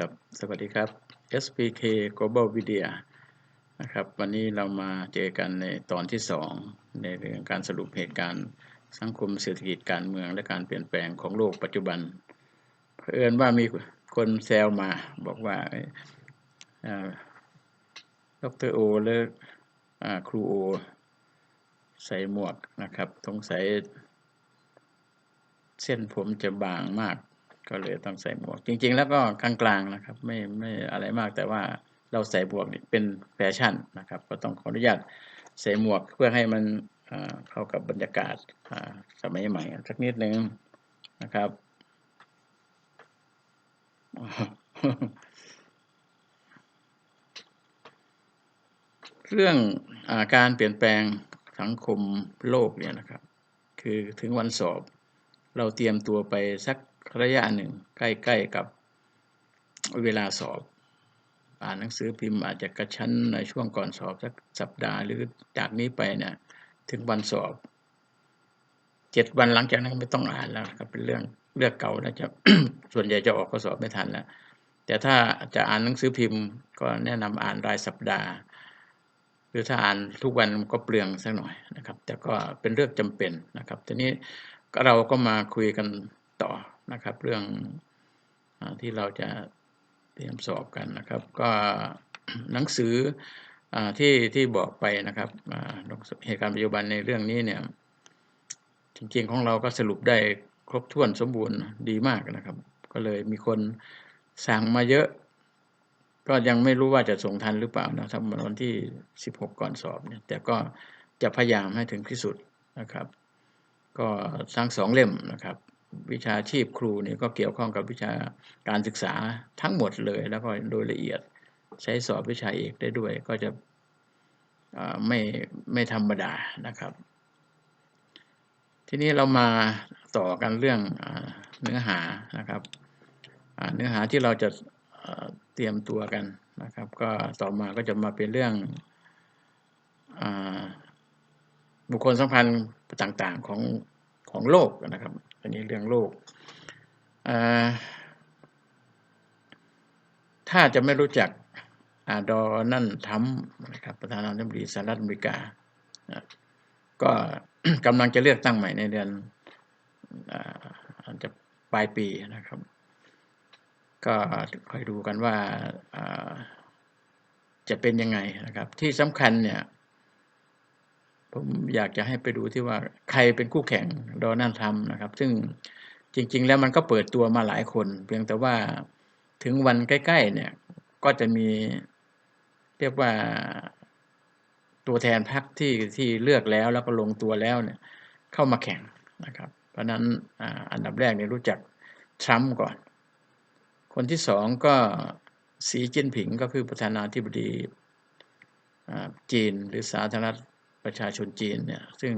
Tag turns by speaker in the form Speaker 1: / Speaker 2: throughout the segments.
Speaker 1: ครับ สวัสดีครับ SPK Global Media นะครับ วันนี้เรามาเจอกันในตอนที่ 2 ในเรื่องการสรุปเหตุการณ์สังคมเศรษฐกิจการเมืองและการเปลี่ยนแปลงของโลกปัจจุบันเผอิญว่ามีคนแซวมาบอกว่าดรโอหรือครูโอ ใส่หมวกนะครับสงสัยเส้นผมจะบางมาก ก็เลยต้องใส่หมวก จริง ๆ แล้วก็กลางๆนะครับ ไม่ไม่อะไรมากแต่ว่าเราใส่หมวกนี่เป็นแฟชั่นนะครับ ก็ต้องขออนุญาตใส่หมวกเพื่อให้มันเข้ากับบรรยากาศสมัยใหม่สักนิดนึงนะครับเรื่องอการเปลี่ยนแปลงสังคมโลกเนี่ยนะครับ คือถึงวันสอบ เราเตรียมตัวไปสัก ระยะหนึ่ง ใกล้ๆกับเวลาสอบ อ่านหนังสือพิมพ์อาจจะกระชั้นในช่วงก่อนสอบสักสัปดาห์หรือจากนี้ไปเนี่ยถึงวันสอบเจ็ดวันหลังจากนั้นไม่ต้องอ่านแล้วครับเป็นเรื่องเลือกเก่าแล้วจะส่วนใหญ่จะออกข้อสอบไม่ทันแล้วแต่ถ้าจะอ่านหนังสือพิมพ์ ก็แนะนำอ่านรายสัปดาห์ หรือถ้าอ่านทุกวันก็เปลืองสักหน่อยนะครับ แต่ก็เป็นเรื่องจำเป็นนะครับทีนี้เราก็มาคุยกันต่อ นะครับ เรื่องอที่เราจะเตรียมสอบกันนะครับ ก็หนังสืออที่ที่บอกไปนะครับเหตุการณ์ปัจจุบันในเรื่องนี้เนี่ยจริงๆของเราก็สรุปได้ครบถ้วนสมบูรณ์ดีมากนะครับ ก็เลยมีคนสั่งมาเยอะ ก็ยังไม่รู้ว่าจะส่งทันหรือเปล่านะครับวันที่ 16 ก่อนสอบเนี่ยแต่ก็จะพยายามให้ถึงที่สุดนะครับ ก็สร้างสองเล่มนะครับ วิชาชีพครูนี่ก็เกี่ยวข้องกับวิชาการศึกษาทั้งหมดเลย แล้วก็โดยละเอียดใช้สอบวิชาเอกได้ด้วย ก็จะไม่ไม่ธรรมดานะครับ ทีนี้เรามาต่อกันเรื่องเนื้อหานะครับเนื้อหาที่เราจะเตรียมตัวกันนะครับ ก็ต่อมาก็จะมาเป็นเรื่องบุคคลสำคัญต่างๆของของโลกนะครับ อันนี้เรื่องโลกถ้าจะไม่รู้จักอาดอนั่นทำนะครับประธานาธิบดีสหรัฐอเมริกา ก็กำลังจะเลือกตั้งใหม่ในเดือนอาจจะปลายปีนะครับ ก็คอยดูกันว่าจะเป็นยังไงนะครับ ที่สำคัญเนี่ย ผมอยากจะให้ไปดูที่ว่าใครเป็นคู่แข่งโดนัลด์ทรัมป์นะครับ ซึ่งจริง ๆ แล้วมันก็เปิดตัวมาหลายคน เพียงแต่ว่าถึงวันใกล้ ๆ เนี่ย ก็จะมีเรียกว่าตัวแทนพรรคที่ที่เลือกแล้วแล้วก็ลงตัวแล้วเนี่ย เข้ามาแข่งนะครับ เพราะนั้นอันดับแรกเนี่ยรู้จักทรัมป์ก่อน คนที่สองก็สีจิ้นผิงก็คือประธานาธิบดีจีนหรือสาธารณรัฐ ประชาชนจีนเนี่ยซึ่ง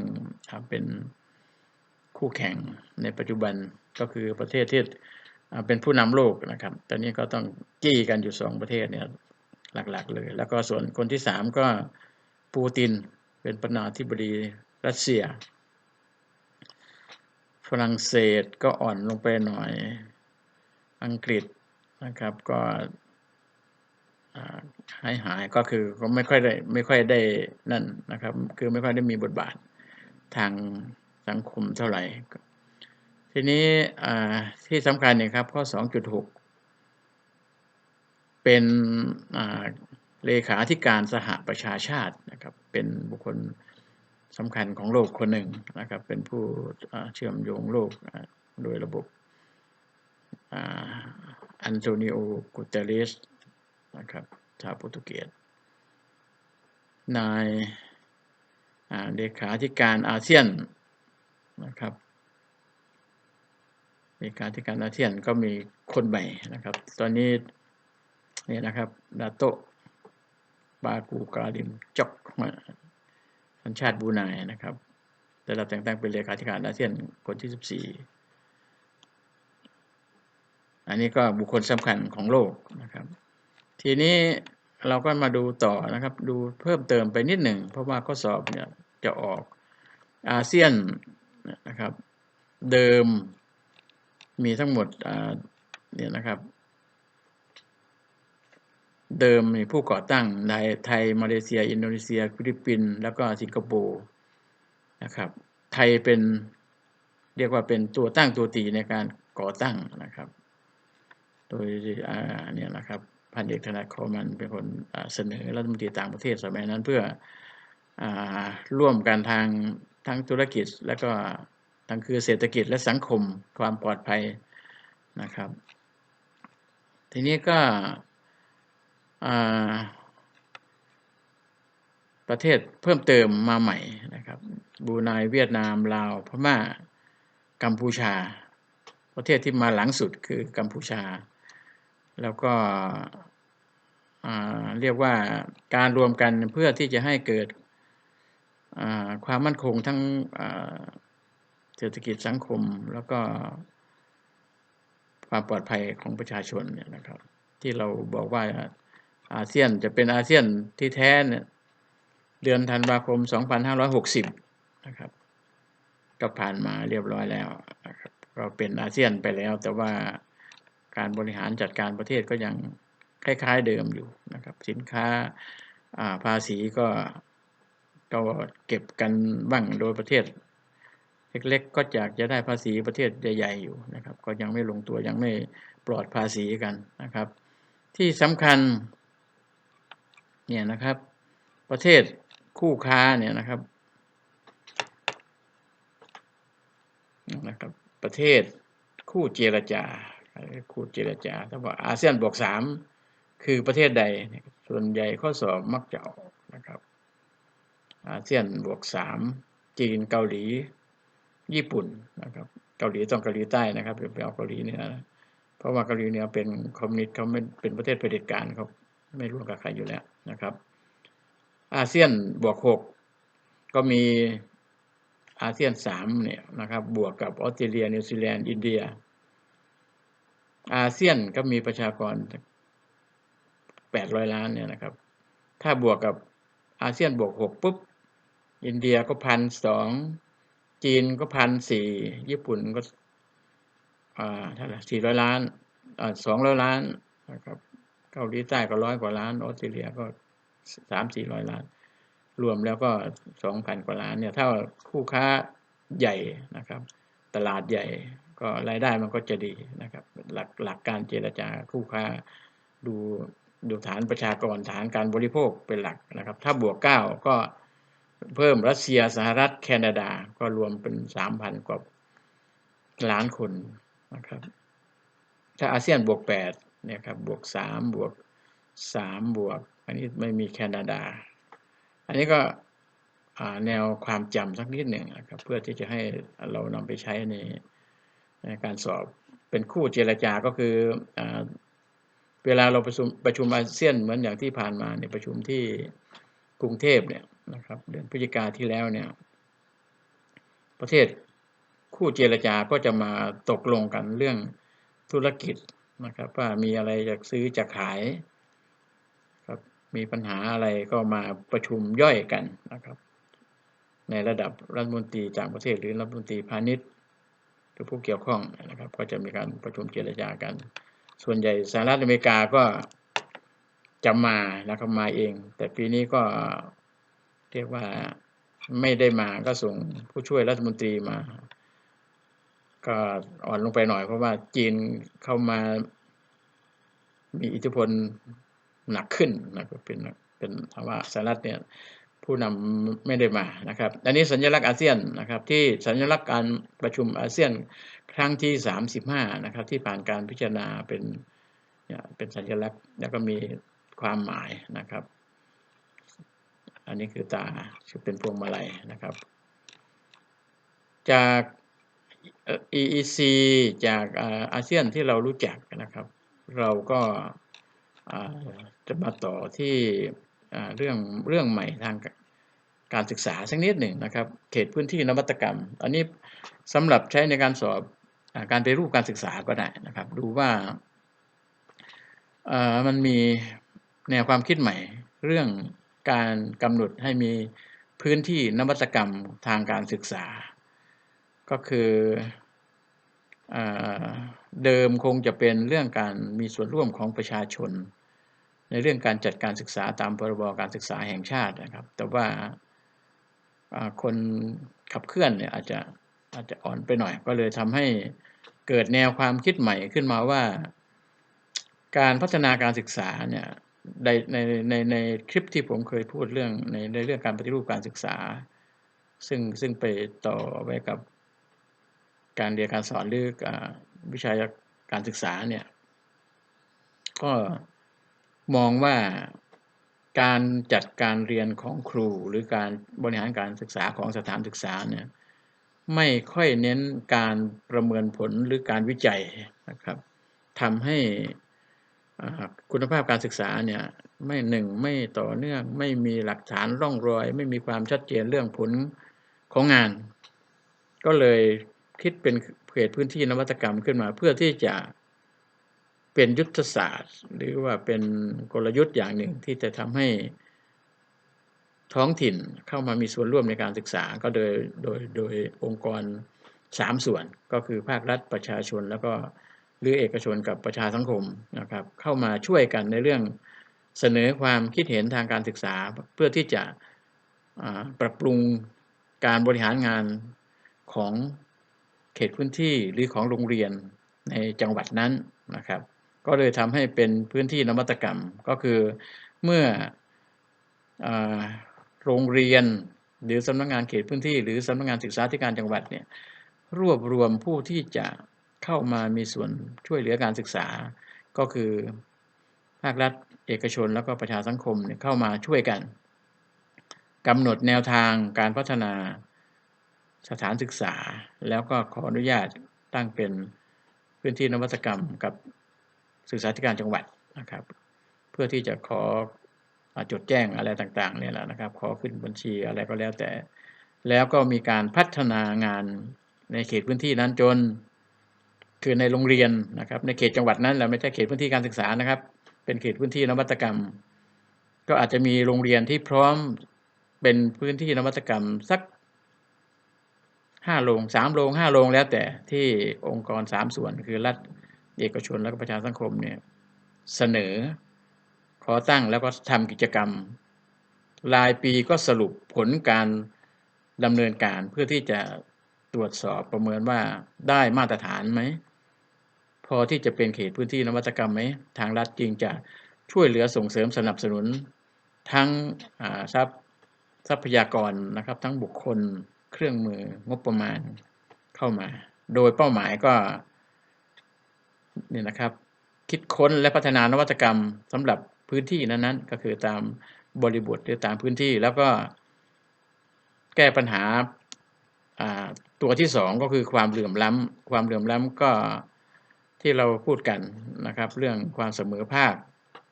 Speaker 1: เป็นคู่แข่งในปัจจุบันก็คือประเทศที่เป็นผู้นำโลกนะครับ ตอนนี้ก็ต้องจี้กันอยู่สองประเทศเนี่ยหลักๆเลย แล้วก็ส่วนคนที่สามก็ปูตินเป็นประธานาธิบดีรัสเซีย ฝรั่งเศสก็อ่อนลงไปหน่อย อังกฤษนะครับ ก็ หายหายก็คือก็ไม่ค่อยได้ไม่ค่อยได้นั่นนะครับ คือไม่ค่อยได้มีบทบาททางสังคมเท่าไหร่ ทีนี้ที่สำคัญเนี่ยครับ ข้อ 2.6 เป็นเลขาธิการสหประชาชาตินะครับ เป็นบุคคลสำคัญของโลกคนหนึ่งนะครับ เป็นผู้เชื่อมโยงโลกโดยระบบอันโตนิโอกุเตเรส นะครับชาวโปรตุเกสนายเลขาธิการอาเซียนนะครับเลขาธิการอาเซียนก็มีคนใหม่นะครับ ตอนนี้นี่นะครับดาโตบากูกาดิมจอกสัญชาติบูนายนะครับได้รับแต่งตั้งเป็นเลขาธิการอาเซียนคนที่ 14 อันนี้ก็บุคคลสำคัญของโลกนะครับ ทีนี้เราก็มาดูต่อนะครับ ดูเพิ่มเติมไปนิดหนึ่ง เพราะว่าข้อสอบเนี่ยจะออกอาเซียนนะครับ เดิมมีทั้งหมดเนี่ยนะครับ เดิมมีผู้ก่อตั้งในไทย มาเลเซีย อินโดนีเซีย ฟิลิปปินส์แล้วก็สิงคโปร์นะครับ ไทยเป็นเรียกว่าเป็นตัวตั้งตัวตีในการก่อตั้งนะครับ โดยเนี่ยนะครับ พันเอกธนาคมันเป็นคนเสนอรัฐมนตรีต่างประเทศสมัยนั้นเพื่ออร่วมกันทางทั้งธุรกิจและก็ทั้งคือเศรษฐกิจและสังคมความปลอดภัยนะครับ ทีนี้ก็ประเทศเพิ่มเติมมาใหม่นะครับบูไนเวียดนามลาวพม่ากัมพูชา ประเทศที่มาหลังสุดคือกัมพูชา แล้วก็เรียกว่าการรวมกันเพื่อที่จะให้เกิดความมั่นคงทั้งเศรษฐกิจสังคมแล้วก็ความปลอดภัยของประชาชนเนี่ยนะครับ ที่เราบอกว่าอาเซียนจะเป็นอาเซียนที่แท้เนี่ยเดือนธันวาคม 2560 นะครับก็ผ่านมาเรียบร้อยแล้วนะครับก็เป็นอาเซียนไปแล้วแต่ว่า การบริหารจัดการประเทศก็ยังคล้ายๆเดิมอยู่นะครับ สินค้าภาษีก็ก็เก็บกันบ้างโดยประเทศ เล็กๆก็อยากจะได้ภาษีประเทศใหญ่ๆอยู่นะครับ ก็ยังไม่ลงตัวยังไม่ปลอดภาษีกันนะครับ ที่สำคัญเนี่ยนะครับ ประเทศคู่ค้าเนี่ยนะครับนะครับ ประเทศคู่เจรจา คู่เจรจาถ้าบอกอาเซียนบวกสามคือประเทศใด ส่วนใหญ่ข้อสอบมักจะออกนะครับ อาเซียนบวกสามจีนเกาหลี ญี่ปุ่นนะครับ เกาหลีต้องเกาหลีใต้นะครับเไปเอาเกาหลีเหนือเพราะว่าเกาหลีเหนือเป็นคอมมิวนิสต์เขาไม่เป็นประเทศเผด็จการเขาไม่ร่วมกับใครอยู่แล้วนะครับ อาเซียนบวกหกก็มีอาเซียนสามเนี่ยนะครับ บวกกับออสเตรเลียนิวซีแลนด์อินเดีย อาเซียนก็มีประชากรแปดร้อยล้านเนี่ยนะครับ ถ้าบวกกับอาเซียนบวกหกปุ๊บ อินเดียก็พันสอง จีนก็พันสี่ ญี่ปุ่นก็อ่าเท่าไหร่สี่ร้อยล้านสองร้อยล้านนะครับเกาหลีใต้ก็ร้อยกว่าล้าน ออสเตรเลียก็สามสี่ร้อยล้าน รวมแล้วก็สองพันกว่าล้านเนี่ย ถ้าคู่ค้าใหญ่นะครับ ตลาดใหญ่ก็รายได้มันก็จะดีนะครับ หลักหลักการเจรจาคู่ค้า ดูดูฐานประชากรฐานการบริโภคเป็นหลักนะครับ ถ้าบวกเก้าก็เพิ่มรัสเซียสหรัฐแคนาดาก็รวมเป็นสามพันกว่าล้านคนนะครับ ถ้าอาเซียนบวกแปดเนี่ยครับบวกสามบวกสามบวก อันนี้ไม่มีแคนาดา อันนี้ก็แนวความจำสักนิดหนึ่งนะครับ เพื่อที่จะให้เรานำไปใช้ในในการสอบ เป็นคู่เจรจาก็คืออเวลาเราประชุมประชุมอาเซียนเหมือนอย่างที่ผ่านมาในประชุมที่กรุงเทพเนี่ยนะครับเดือนพฤศจิกาที่แล้วเนี่ยประเทศคู่เจรจาก็จะมาตกลงกันเรื่องธุรกิจนะครับว่ามีอะไรจะซื้อจะขายครับมีปัญหาอะไรก็มาประชุมย่อยกันนะครับ ในระดับรัฐมนตรีต่างประเทศหรือรัฐมนตรีพาณิชย์ หรือผู้เกี่ยวข้องนะครับ ก็จะมีการประชุมเจรจากัน ส่วนใหญ่สหรัฐอเมริกาก็จะมานะครับมาเอง แต่ปีนี้ก็เรียกว่าไม่ได้มาก็ส่งผู้ช่วยรัฐมนตรีมา ก็อ่อนลงไปหน่อยเพราะว่าจีนเข้ามามีอิทธิพลหนักขึ้นนะครับเป็นเป็นว่าสหรัฐเนี่ย ผู้นำไม่ได้มานะครับอันนี้สัญลักษณ์อาเซียนนะครับที่สัญลักษณ์การประชุมอาเซียนครั้งที่สามสิบห้านะครับที่ผ่านการพิจารณาเป็นเนี่ยเป็นสัญลักษณ์แล้วก็มีความหมายนะครับ อันนี้คือตาชื่อเป็นพวงมาลัยนะครับ จาก EEC จากอาเซียนที่เรารู้จักนะครับ เราก็จะมาต่อที่ เรื่องเรื่องใหม่ทางการศึกษาสักนิดหนึ่งนะครับ เขตพื้นที่นวัตกรรม อันนี้สำหรับใช้ในการสอบการไปรูปการศึกษาก็ได้นะครับ ดูว่ามันมีแนวความคิดใหม่ เรื่องการกำหนดให้มีพื้นที่นวัตกรรมทางการศึกษา ก็คือเดิมคงจะเป็นเรื่องการมีส่วนร่วมของประชาชน ในเรื่องการจัดการศึกษาตามพรบการศึกษาแห่งชาตินะครับ แต่ว่าคนขับเคลื่อนเนี่ยอาจจะอาจจะอ่อนไปหน่อย ก็เลยทำให้เกิดแนวความคิดใหม่ขึ้นมาว่า การพัฒนาการศึกษาเนี่ยในในในในคลิปที่ผมเคยพูดเรื่องในในเรื่องการปฏิรูปการศึกษา ซึ่งซึ่งไปต่อไว้กับการเรียนการสอนหรืออ่าวิชาการศึกษาเนี่ยก็ มองว่าการจัดการเรียนของครูหรือการบริหารการศึกษาของสถานศึกษาเนี่ยไม่ค่อยเน้นการประเมินผลหรือการวิจัยนะครับทำให้คุณภาพการศึกษาเนี่ยไม่หนึ่งไม่ต่อเนื่อง ไม่มีหลักฐานร่องรอย ไม่มีความชัดเจนเรื่องผลของงาน ก็เลยคิดเป็นเขตพื้นที่นวัตกรรมขึ้นมาเพื่อที่จะ เป็นยุทธศาสตร์ หรือว่าเป็นกลยุทธ์อย่างหนึ่งที่จะทำให้ท้องถิ่นเข้ามามีส่วนร่วมในการศึกษา ก็โดยโดยโดยองค์กรสามส่วนก็คือภาครัฐประชาชน แล้วก็หรือเอกชนกับประชาสังคมนะครับ เข้ามาช่วยกันในเรื่องเสนอความคิดเห็นทางการศึกษา เพื่อที่จะปรับปรุงการบริหารงานของเขตพื้นที่หรือของโรงเรียนในจังหวัดนั้นนะครับ ก็เลยทำให้เป็นพื้นที่นวัตกรรม ก็คือเมื่ออโรงเรียนหรือสำนักงงานเขตพื้นที่ หรือสำนักงงานศึกษาธิการจังหวัดเนี่ยรวบรวมผู้ที่จะเข้ามามีส่วนช่วยเหลือการศึกษา ก็คือภาครัฐเอกชนแล้วก็ประชาสังคมเเข้ามาช่วยกันกำหนดแนวทางการพัฒนาสถานศึกษา แล้วก็ขออนุญาตตั้งเป็นพื้นที่นวัตกรรมกับ ศึกษาธิการจังหวัดนะครับ เพื่อที่จะขอจดแจ้งอะไรต่างๆเนี่ยแหละนะครับ ขอขึ้นบัญชีอะไรก็แล้วแต่ แล้วก็มีการพัฒนางานในเขตพื้นที่นั้นจน คือในโรงเรียนนะครับ ในเขตจังหวัดนั้นเราไม่ใช่เขตพื้นที่การศึกษานะครับ เป็นเขตพื้นที่นวัตกรรม ก็อาจจะมีโรงเรียนที่พร้อมเป็นพื้นที่นวัตกรรมสักห้าโรงสามโรงห้าโรงแล้วแต่ที่องค์กรสามส่วนคือรัฐ เอกชนและประชาสังคมเนี่ยเสนอ ขอตั้งแล้วก็ทำกิจกรรม รายปีก็สรุปผลการดำเนินการเพื่อที่จะตรวจสอบประเมินว่าได้มาตรฐานไหม พอที่จะเป็นเขตพื้นที่นวัตกรรมไหม ทางรัฐจริงจะช่วยเหลือส่งเสริมสนับสนุน ทั้งทรัพย์ทรัพยากรนะครับ ทั้งบุคคลเครื่องมืองบประมาณเข้ามา โดยเป้าหมายก็ นี่นะครับ คิดค้นและพัฒนานวัตกรรมสำหรับพื้นที่นั้นๆ ก็คือตามบริบทหรือตามพื้นที่แล้วก็แก้ปัญหาตัวที่สองก็คือความเหลื่อมล้ำความเหลื่อมล้ำก็ที่เราพูดกันนะครับ เรื่องความเสมอภาค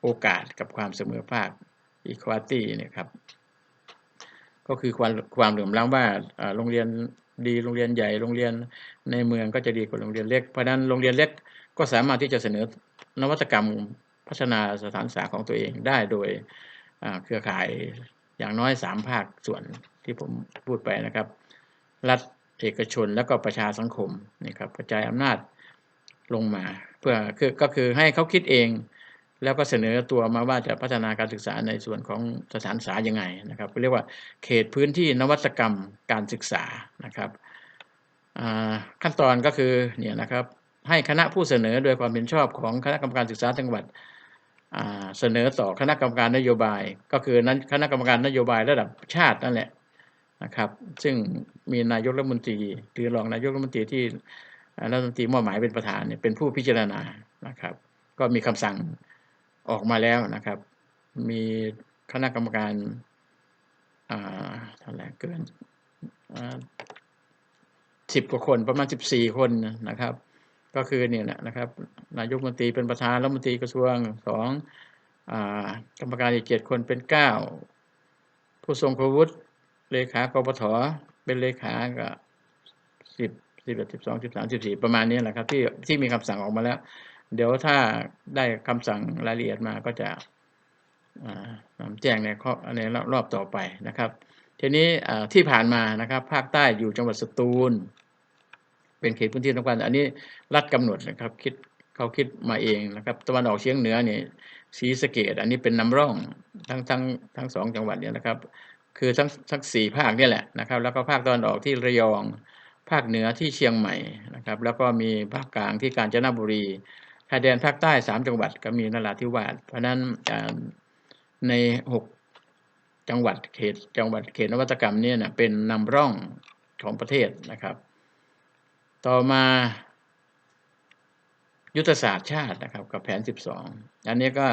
Speaker 1: โอกาสกับความเสมอภาค equality เนี่ยครับ ก็คือความความเหลื่อมล้ำว่าโรงเรียนดีโรงเรียนใหญ่โรงเรียนในเมืองก็จะดีกว่าโรงเรียนเล็กเพราะนั้นโรงเรียนเล็ก ก็สามารถที่จะเสนอนวัตกรรมพัฒนาสถานศึกษาของตัวเองได้โดยเครือข่ายอย่างน้อยสามภาคส่วนที่ผมพูดไปนะครับ รัฐเอกชนแล้วก็ประชาสังคมนี่ครับกระจายอำนาจลงมา เพื่อคือก็คือให้เขาคิดเองแล้วก็เสนอตัวมาว่าจะพัฒนาการศึกษาในส่วนของสถานศึกษายังไงนะครับเรียกว่าเขตพื้นที่นวัตกรรมการศึกษานะครับขั้นตอนก็คือเนี่ยนะครับ ให้คณะผู้เสนอโดยความเห็นชอบของคณะกรรมการศึกษาจังหวัดเสนอต่อคณะกรรมการนโยบาย ก็คือนั้นคณะกรรมการนโยบายระดับชาตินั่นแหละนะครับ ซึ่งมีนายกรัฐมนตรีหรือรองนายกรัฐมนตรีที่รัฐมนตรีมอบหมายเป็นประธานเนี่ยเป็นผู้พิจารณานะครับ ก็มีคำสั่งออกมาแล้วนะครับ มีคณะกรรมการอ่าเท่าไหร่เกินสิบกว่าคนประมาณสิบสี่คนนะครับ ก็คือเนี่ยนะครับนายกมนตรีเป็นประธานรัฐมนตรีกระทรวงสองกรรมการอีกเจ็ดคนเป็นเก้าผู้ทรงคุณวุฒิเลขากปทเป็นเลขาก็สิบสิบเอ็ดสิบสองสิบสามสิบสี่ประมาณนี้แหละครับ ที่ที่มีคำสั่งออกมาแล้ว เดี๋ยวถ้าได้คำสั่งรายละเอียดมาก็จะแจ้งในข้อในรอบต่อไปนะครับ ทีนี้ที่ผ่านมานะครับ ภาคใต้อยู่จังหวัดสตูล เป็นเขตพื้นที่ต้องการอันนี้รัฐกำหนดนะครับ คิดเขาคิดมาเองนะครับ ตะวันออกเฉียงเหนือเนี่ยศรีสะเกดอันนี้เป็นนำร่องทั้งทั้งทั้งสองจังหวัดเนี่ยนะครับ คือทั้งทั้งสี่ภาคเนี่ยแหละนะครับ แล้วก็ภาคตะวันออกที่ระยอง ภาคเหนือที่เชียงใหม่นะครับ แล้วก็มีภาคกลางที่กาญจนบุรีชายแดนภาคใต้สามจังหวัดก็มีนราธิวาสเพราะฉะนั้นในหกจังหวัดเขตจังหวัดเขตนวัตกรรมเนี่ยนะเป็นนำร่องของประเทศนะครับ ต่อมายุทธศาสตร์ชาตินะครับ กับแผน 12 อันนี้ก็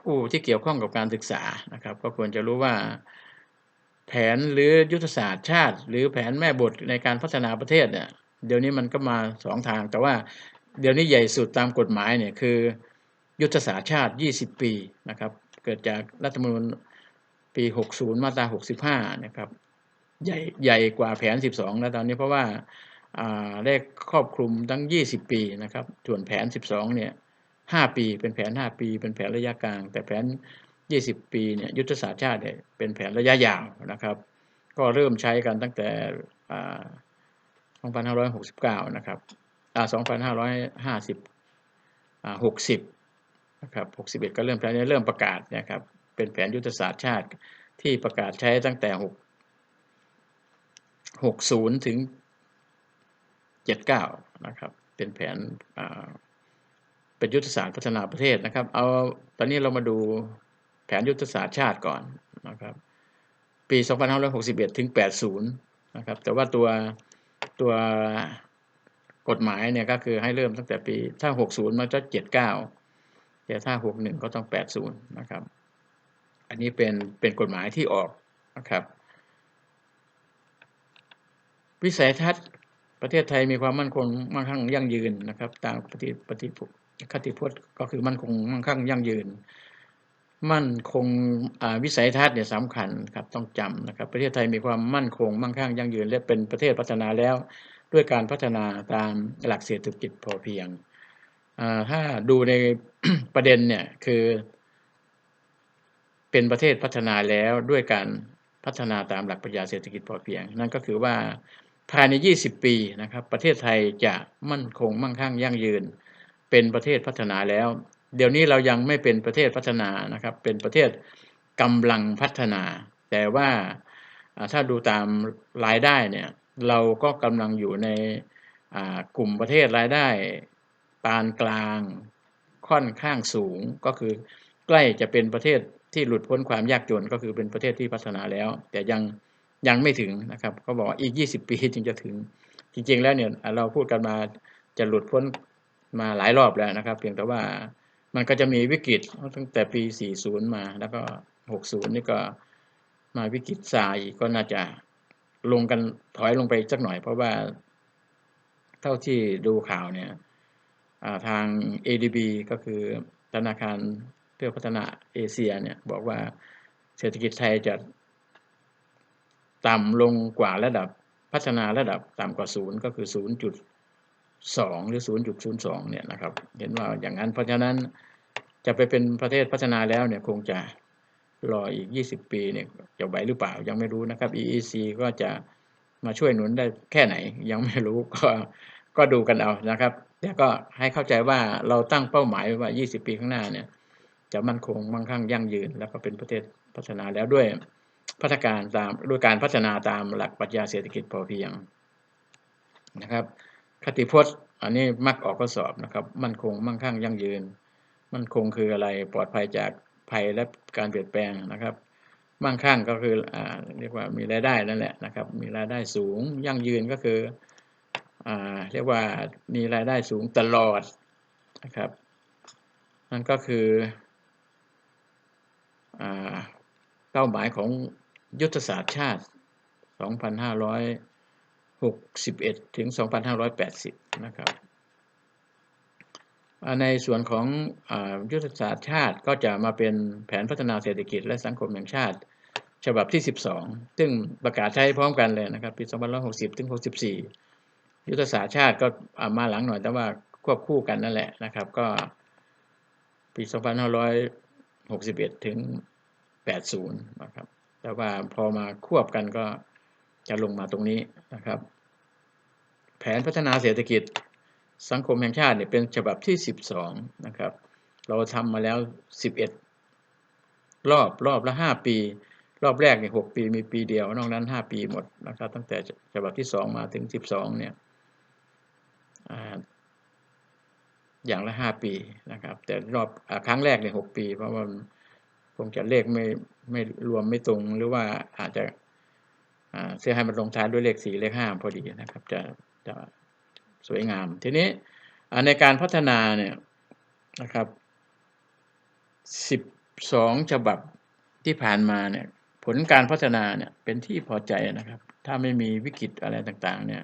Speaker 1: ผู้ที่เกี่ยวข้องกับการศึกษานะครับ ก็ควรจะรู้ว่าแผนหรือยุทธศาสตร์ชาติ หรือแผนแม่บทในการพัฒนาประเทศเนี่ยเดี๋ยวนี้มันก็มาสองทาง แต่ว่าเดี๋ยวนี้ใหญ่สุดตามกฎหมายเนี่ยคือ ยุทธศาสตร์ชาติ 20 ปีนะครับ เกิดจากรัฐธรรมนูญปี 60 มาตรา 65 นะครับ ใหญ่ใหญ่กว่าแผน 12 แล้วตอนนี้เพราะว่าอ่าได้ครอบคลุมทั้ง 20 ปีนะครับ ส่วนแผน 12 เนี่ย 5 ปีเป็นแผน 5 ปี เป็นแผนระยะกลาง แต่แผน 20 ปีเนี่ยยุทธศาสตร์ชาติเนี่ยเป็นแผนระยะยาวนะครับ ก็เริ่มใช้กันตั้งแต่อ่า2569 นะครับอ่า2550อ่า60 นะครับ 61 ก็เริ่มใช้เริ่มประกาศนะครับ เป็นแผนยุทธศาสตร์ชาติที่ประกาศใช้ตั้งแต่ 6 60 ถึง 79 นะครับ เป็นแผนเป็นยุทธศาสตร์พัฒนาประเทศนะครับ เอาตอนนี้เรามาดูแผนยุทธศาสตร์ชาติก่อนนะครับ ปี 2561 ถึง 80 นะครับ แต่ว่าตัวตัวกฎหมายเนี่ยก็คือให้เริ่มตั้งแต่ปีถ้า 60 มันจะ 79 แต่ถ้า 61 ก็ต้อง 80 นะครับ อันนี้เป็นเป็นกฎหมายที่ออกนะครับ วิสัยทัศน์ประเทศไทยมีความมั่นคงมั่งคั่งยั่งยืนนะครับ ตามปฏิปฏิคติพจน์ก็คือมั่นคงมั่งคั่งยั่งยืน มั่นคงวิสัยทัศน์เนี่ยสำคัญครับต้องจำนะครับ ประเทศไทยมีความมั่นคงมั่งคั่งยั่งยืน และเป็นประเทศพัฒนาแล้วด้วยการพัฒนาตามหลักเศรษฐกิจพอเพียงถ้าดูในประเด็นเนี่ยคือ เป็นประเทศพัฒนาแล้วด้วยการพัฒนาตามหลักปรัชญาเศรษฐกิจพอเพียง นั่นก็คือว่า ภายใน 20 ปีนะครับ ประเทศไทยจะมั่นคงมั่งคั่งยั่งยืน เป็นประเทศพัฒนาแล้ว เดี๋ยวนี้เรายังไม่เป็นประเทศพัฒนานะครับ เป็นประเทศกำลังพัฒนา แต่ว่าถ้าดูตามรายได้เนี่ยเราก็กำลังอยู่ในกลุ่มประเทศรายได้ปานกลางค่อนข้างสูงก็คือใกล้จะเป็นประเทศที่หลุดพ้นความยากจนก็คือเป็นประเทศที่พัฒนาแล้ว แต่ยัง ยังไม่ถึงนะครับเขาบอกว่าอีก 20 ปีจึงจะถึง จริงๆแล้วเนี่ยเราพูดกันมาจะหลุดพ้นมาหลายรอบแล้วนะครับ เพียงแต่ว่ามันก็จะมีวิกฤตตั้งแต่ปี 40 มาแล้วก็ 60 นี่ก็มาวิกฤตทรายก็น่าจะลงกันถอยลงไปสักหน่อย เพราะว่า เท่าที่ดูข่าวเนี่ยาทาง ADB ก็คือธนาคารเพื่อพัฒนาเอเชียเนี่ยบอกว่าเศรษฐกิจไทยจะ ต่ำลงกว่าระดับพัฒนาระดับต่ำกว่าศูนย์ก็คือ0.2หรือ0.02เนี่ยนะครับเห็นว่าอย่างนั้นเพราะฉะนั้นจะไปเป็นประเทศพัฒนาแล้วเนี่ยคงจะรออีก 20 ปีเนี่ยจะไหวหรือเปล่ายังไม่รู้นะครับ EEC ก็จะมาช่วยหนุนได้แค่ไหน ยังไม่รู้ก็ก็ดูกันเอานะครับแต่ก็ให้เข้าใจว่าเราตั้งเป้าหมายว่า 20 ปีข้างหน้าเนี่ยจะมั่นคงมั่งคั่งยั่งยืน แล้วก็เป็นประเทศพัฒนาแล้วด้วย พัฒการตามด้วยการพัฒนาตามหลักปรัชญาเศรษฐกิจพอเพียงนะครับคติพจน์อันนี้มักออกข้อสอบนะครับ มั่นคงมั่งคั่งยั่งยืน มั่นคงคืออะไรปลอดภัยจากภัยและการเปลี่ยนแปลงนะครับ มั่งคั่งก็คืออเรียกว่ามีรายได้นั่นแหละนะครับ มีรายได้สูงยั่งยืนก็คืออเรียกว่ามีรายได้สูงตลอดนะครับนั่นก็คืออเป้าหมายของ ยุทธศาสตร์ชาติ 2561 ถึง 2580 นะครับ ในส่วนของอยุทธศาสตร์ชาติก็จะมาเป็นแผนพัฒนาเศรษฐกิจและสังคมแห่งชาติ ฉบับที่ 12 ซึ่งประกาศใช้พร้อมกันเลยนะครับ ปี 2560 ถึง 64 ยุทธศาสตร์ชาติก็มาหลังหน่อยแต่ว่าควบคู่กันนั่นแหละนะครับ ก็ปี 2561 ถึง 80 นะครับ แต่ว่าพอมาควบกันก็จะลงมาตรงนี้นะครับ แผนพัฒนาเศรษฐกิจสังคมแห่งชาติเนี่ยเป็นฉบับที่สิบสองนะครับ เราทำมาแล้วสิบเอ็ดรอบรอบละห้าปี รอบแรกเนี่ยหกปีมีปีเดียว นอกนั้นห้าปีหมดนะครับ ตั้งแต่ฉบับที่สองมาถึงสิบสองเนี่ยอย่างละห้าปีนะครับ แต่รอบอครั้งแรกเนี่ยหกปี เพราะว่า งจะเลขไม่ไม่รวมไม่ตรงหรือว่าอาจจะเสียให้มันลงท้ายด้วยเลขสี่เลขห้าพอดีนะครับ จะจะสวยงาม ทีนี้ในการพัฒนาเนี่ยนะครับสิบสองฉบับที่ผ่านมาเนี่ย ผลการพัฒนาเนี่ยเป็นที่พอใจนะครับ ถ้าไม่มีวิกฤตอะไรต่างๆ เนี่ย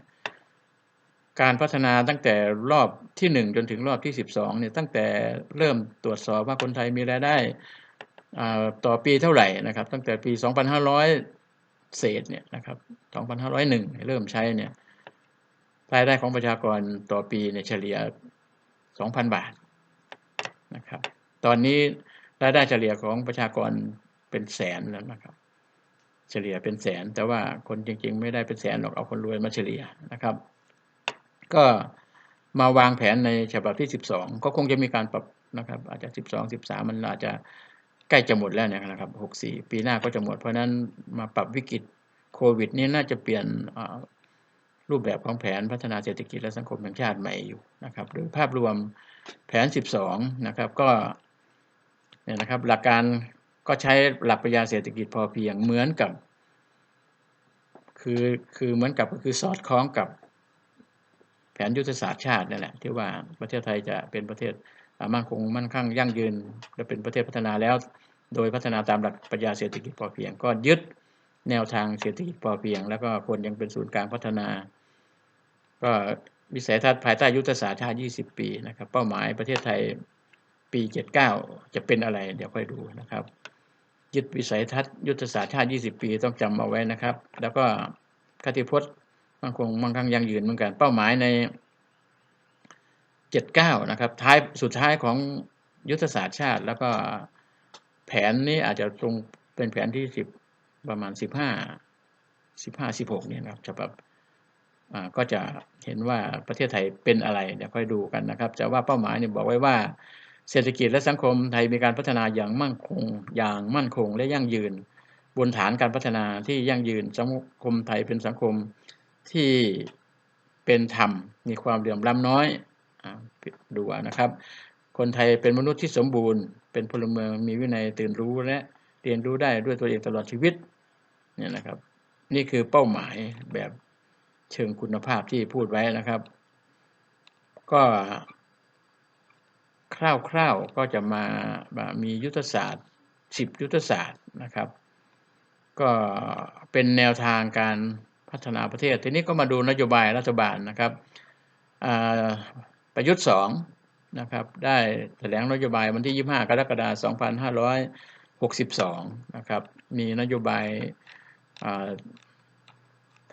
Speaker 1: การพัฒนาตั้งแต่รอบที่หนึ่งจนถึงรอบที่สิบสองเนี่ยตั้งแต่เริ่มตรวจสอบว่าคนไทยมีรายได้ ต่อปีเท่าไหร่นะครับ ตั้งแต่ปีสองพันห้าร้อยเศษเนี่ยนะครับสองพันห้าร้อยหนึ่งเริ่มใช้เนี่ยรายได้ของประชากรต่อปีเนี่ยเฉลี่ยสองพันบาทนะครับ ตอนนี้รายได้เฉลี่ยของประชากรเป็นแสนแล้วนะครับ เฉลี่ยเป็นแสน แต่ว่าคนจริง ๆ ไม่ได้เป็นแสนหรอกเอาคนรวยมาเฉลี่ยนะครับ ก็มาวางแผนในฉบับที่ 12 ก็คงจะมีการปรับนะครับ อาจจะ 12 13 มันอาจจะ ใกล้จะหมดแล้วเนี่ยนะครับ64ปีหน้าก็จะหมด เพราะนั้นมาปรับวิกฤตโควิด นี้น่าจะเปลี่ยนรูปแบบของแผนพัฒนาเศรษฐกิจและสังคมแห่งชาติใหม่อยู่นะครับ โดยภาพรวมแผน 12 นะครับก็เนี่ยนะครับหลักการก็ใช้หลักปรัชญาเศรษฐกิจพอเพียงเหมือนกับ คือคือเหมือนกับก็คือสอดคล้องกับแผนยุทธศาสตร์ชาตินั่นแหละที่ว่าประเทศไทยจะเป็นประเทศ มั่นคงมั่นคั่งยั่งยืน และเป็นประเทศพัฒนาแล้ว โดยพัฒนาตามหลักปรัชญาเศรษฐกิจพอเพียง ก็ยึดแนวทางเศรษฐกิจพอเพียง แล้วก็คนยังเป็นศูนย์กลางพัฒนา ก็วิสัยทัศน์ภายใต้ยุทธศาสตร์ชาติ 20 ปีนะครับ เป้าหมายประเทศไทยปี 79 จะเป็นอะไรเดี๋ยวค่อยดูนะครับ ยึดวิสัยทัศน์ยุทธศาสตร์ชาติ 20 ปีต้องจำเอาไว้นะครับ แล้วก็คติพจน์มั่นคงมั่งคั่งยั่งยืนเหมือนกันเป้าหมายใน 79 นะครับท้ายสุดท้ายของยุทธศาสตร์ชาติ แล้วก็แผนนี้อาจจะตรงเป็นแผนที่ 10 ประมาณ 15 15 16เนี่ยนะครับฉบับอ่าก็จะเห็นว่าประเทศไทยเป็นอะไรเดี๋ยวค่อยดูกันนะครับแต่ว่าเป้าหมายเนี่ยบอกไว้ว่าเศรษฐกิจและสังคมไทยมีการพัฒนาอย่างมั่นคง อย่างมั่นคงและยั่งยืน บนฐานการพัฒนาที่ยั่งยืนสังคมไทยเป็นสังคมที่เป็นธรรม มีความเหลื่อมล้ำน้อย ดูนะครับ คนไทยเป็นมนุษย์ที่สมบูรณ์ เป็นพลเมืองมีวินัยตื่นรู้และเรียนรู้ได้ด้วยตัวเองตลอดชีวิตเนี่ยนะครับ นี่คือเป้าหมายแบบเชิงคุณภาพที่พูดไว้นะครับ ก็คร่าวๆก็จะมามามียุทธศาสตร์ 10 ยุทธศาสตร์นะครับ ก็เป็นแนวทางการพัฒนาประเทศ ทีนี้ก็มาดูนโยบายรัฐบาลนะครับอ่า ประยุทธ์2นะครับได้แถลงนโยบายวันที่ 25 กรกฎาคม 2562 นะครับ มีนโยบายา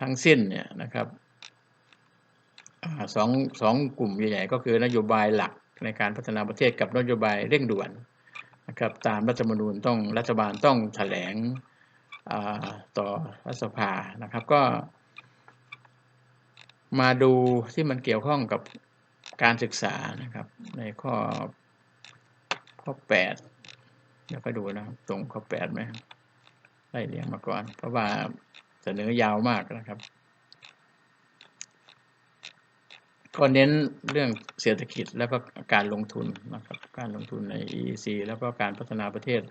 Speaker 1: ทั้งสิ้นเนี่ยนะครับอสองสองกลุ่มใหญ่ๆก็คือนโยบายหลักในการพัฒนาประเทศกับนโยบายเร่งด่วนนะครับตามรัฐธรรมนูญต้องรัฐบาลต้องแถลงต่อรัฐสภานะครับก็ มาดูที่มันเกี่ยวข้องกับ การศึกษานะครับ ในข้อข้อแปดเดี๋ยวก็ดูนะตรงข้อแปดไหมไล่เรียงมาก่อน เพราะว่าเสนอยาวมากนะครับก็เน้นเรื่องเศรษฐกิจแล้วก็การลงทุนนะครับการลงทุนใน EEC แล้วก็การพัฒนาประเทศ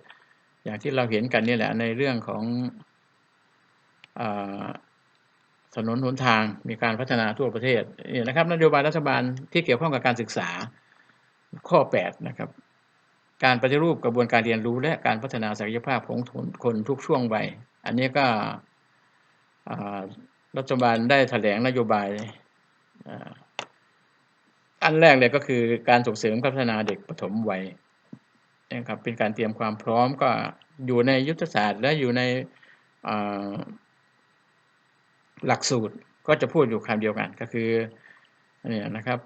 Speaker 1: อย่างที่เราเห็นกันนี่แหละในเรื่องของอา ถนนหนทางมีการพัฒนาทั่วประเทศเนี่ยนะครับนโยบายรัฐบาลที่เกี่ยวข้องกับการศึกษาข้อ 8 นะครับ การปฏิรูปกระบวนการเรียนรู้ และการพัฒนาศักยภาพของคนทุกช่วงวัยอันนี้ก็รัฐบาลได้แถลงนโยบายอันแรกเลยก็คือการส่งเสริมพัฒนาเด็กปฐมวัยนะครับเป็นการเตรียมความพร้อมก็อยู่ในยุทธศาสตร์และอยู่ใน หลักสูตรก็จะพูดอยู่คำเดียวกันก็คือเนี่ยนะครับ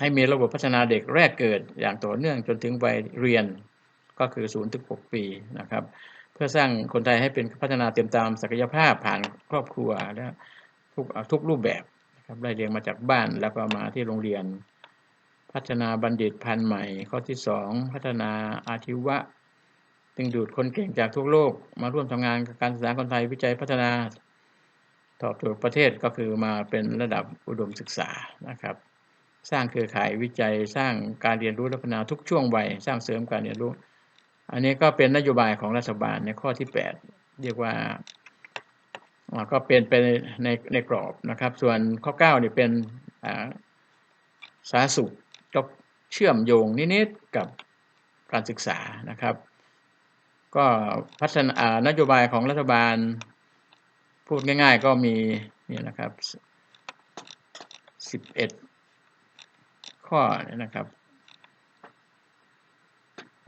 Speaker 1: ให้มีระบบพัฒนาเด็กแรกเกิดอย่างต่อเนื่องจนถึงวัยเรียนก็คือ0ถึง6ปีนะครับ เพื่อสร้างคนไทยให้เป็นพัฒนาเต็มตามศักยภาพผ่านครอบครัวและทุกทุกรูปแบบนะครับไล่เรียงมาจากบ้านแล้วก็มาที่โรงเรียน พัฒนาบัณฑิตพันธุ์ใหม่ ข้อที่สองพัฒนาอาชีวะดึงดูดคนเก่งจากทั่วโลก มาร่วมทำงานกับการศึกษาคนไทยวิจัยพัฒนา ตอบโจทย์ประเทศก็คือมาเป็นระดับอุดมศึกษานะครับ สร้างเครือข่ายวิจัยสร้างการเรียนรู้และพัฒนาทุกช่วงวัยสร้างเสริมการเรียนรู้ อันนี้ก็เป็นนโยบายของรัฐบาลในข้อที่ 8 เรียกว่าก็เป็นไปในในกรอบนะครับ ส่วนข้อ9เนี่ยเป็นสาธารณสุขก็เชื่อมโยงนิดๆกับการศึกษานะครับ ก็พัฒนานโยบายของรัฐบาล พูดง่ายๆก็มีนี่นะครับ11ข้อนะครับ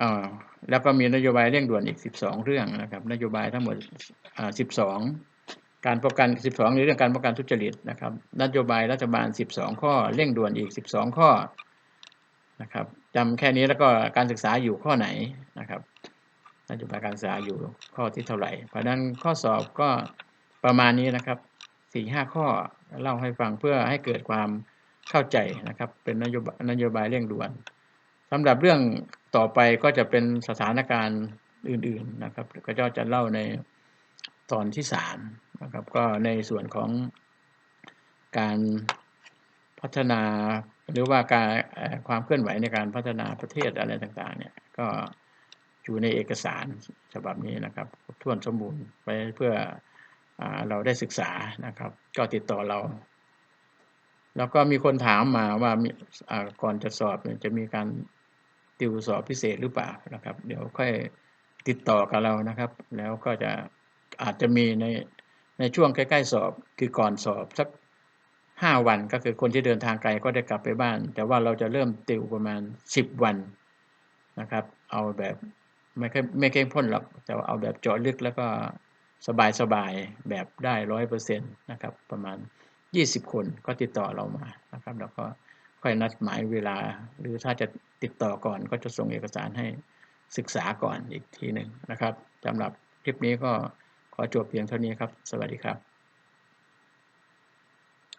Speaker 1: อ่าแล้วก็มีนโยบายเร่งด่วนอีก 12 เรื่องนะครับ นโยบายทั้งหมดอ่า12 การป้องกัน 12ในเรื่องการป้องกันทุจริตนะครับ นโยบายรัฐบาล 12 ข้อ เร่งด่วนอีก 12 ข้อนะครับจำแค่นี้แล้วก็การศึกษาอยู่ข้อไหนนะครับนโยบายการศึกษาอยู่ข้อที่เท่าไหร่ เพราะฉะนั้นข้อสอบก็ ประมาณนี้นะครับสี่ห้าข้อเล่าให้ฟังเพื่อให้เกิดความเข้าใจนะครับ เป็นนโยบายนโยบายเร่งด่วนสำหรับเรื่องต่อไปก็จะเป็นสถานการณ์อื่น ๆนะครับ ก็จะเล่าในตอนที่สามนะครับ ก็ในส่วนของการพัฒนาหรือว่าการความเคลื่อนไหวในการพัฒนาประเทศอะไรต่างๆ เนี่ย ก็อยู่ในเอกสารฉบับนี้นะครับครบถ้วนสมบูรณ์ไปเพื่อ เราได้ศึกษานะครับ ก็ติดต่อเรา แล้วก็มีคนถามมาว่ามีก่อนจะสอบจะมีการติวสอบพิเศษหรือเปล่านะครับ เดี๋ยวค่อยติดต่อกับเรานะครับ แล้วก็จะอาจจะมีในในช่วงใกล้ๆสอบคือก่อนสอบสักห้าวันก็คือคนที่เดินทางไกลก็ได้กลับไปบ้าน แต่ว่าเราจะเริ่มติวประมาณสิบวันนะครับ เอาแบบไม่ค่อยไม่เข้มข้นหรอกแต่ว่าเอาแบบเจาะลึกแล้วก็ สบายๆแบบได้ร้อยเปอร์เซ็นต์นะครับประมาณยี่สิบคนก็ติดต่อเรามานะครับแล้วก็ค่อยนัดหมายเวลา หรือถ้าจะติดต่อก่อนก็จะส่งเอกสารให้ศึกษาก่อนอีกทีหนึ่งนะครับสำหรับคลิปนี้ก็ขอจบเพียงเท่านี้ครับ สวัสดีครับ